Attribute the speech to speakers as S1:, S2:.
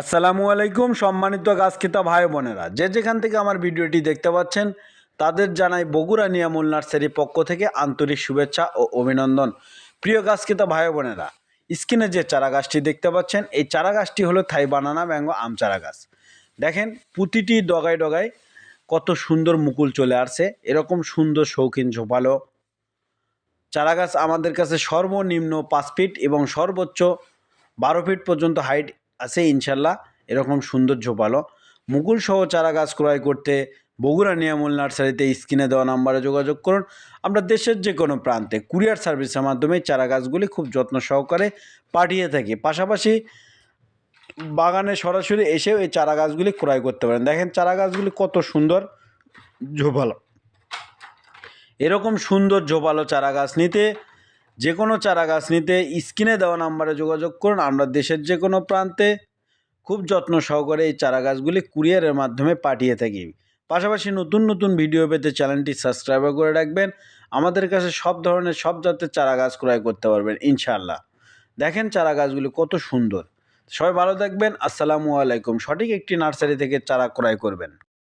S1: আসসালামু আলাইকুম সম্মানিত গাছকিতা ভাই বোনেরা। যে যেখান থেকে আমার ভিডিওটি দেখতে পাচ্ছেন, তাদের জানাই বগুড়া নিয়ামুল নার্সারি পক্ষ থেকে আন্তরিক শুভেচ্ছা ও অভিনন্দন। প্রিয় গাছকিতা ভাই বোনেরা, স্ক্রিনে যে চারা গাছটি দেখতে পাচ্ছেন, এই চারা গাছটি হলো থাই বানানা ব্যাঙ্গ আম চারা গাছ দেখেন, প্রতিটি ডগায় ডগায় কত সুন্দর মুকুল চলে আসছে, এরকম সুন্দর শৌখিন ঝোপালো চারা গাছ আমাদের কাছে সর্বনিম্ন পাঁচ ফিট এবং সর্বোচ্চ বারো ফিট পর্যন্ত হাইট আছে ইনশাল্লাহ, এরকম সুন্দর ঝোপালো মুকুল সহ চারা গাছ ক্রয় করতে বগুড়া নিয়ামুল নার্সারিতে স্ক্রিনে দেওয়া নাম্বারে যোগাযোগ করুন। আমরা দেশের যে কোনো প্রান্তে কুরিয়ার সার্ভিসের মাধ্যমে চারা গাছগুলি খুব যত্ন সহকারে পাঠিয়ে থাকি। পাশাপাশি বাগানে সরাসরি এসেও এই চারা গাছগুলি ক্রয় করতে পারেন। দেখেন চারা গাছগুলি কত সুন্দর, ঝোপালো। এরকম সুন্দর জোপালো চারা গাছ নিতে যে কোনো চারা গাছ নিতে স্ক্রিনে দেওয়া নাম্বারে যোগাযোগ করুন। আমরা দেশের যে কোনো প্রান্তে খুব যত্ন সহকারে এই চারা গাছগুলি কুরিয়ারের মাধ্যমে পাঠিয়ে থাকি। পাশাপাশি নতুন নতুন ভিডিও পেতে চ্যানেলটি সাবস্ক্রাইব করে রাখবেন। আমাদের কাছে সব ধরনের, সব জাতের চারা গাছ ক্রয় করতে পারবেন, ইনশাআল্লাহ। দেখেন চারা গাছগুলি কত সুন্দর। সবাই ভালো থাকবেন। আসসালামু আলাইকুম। সঠিক একটি নার্সারি থেকে চারা ক্রয় করবেন।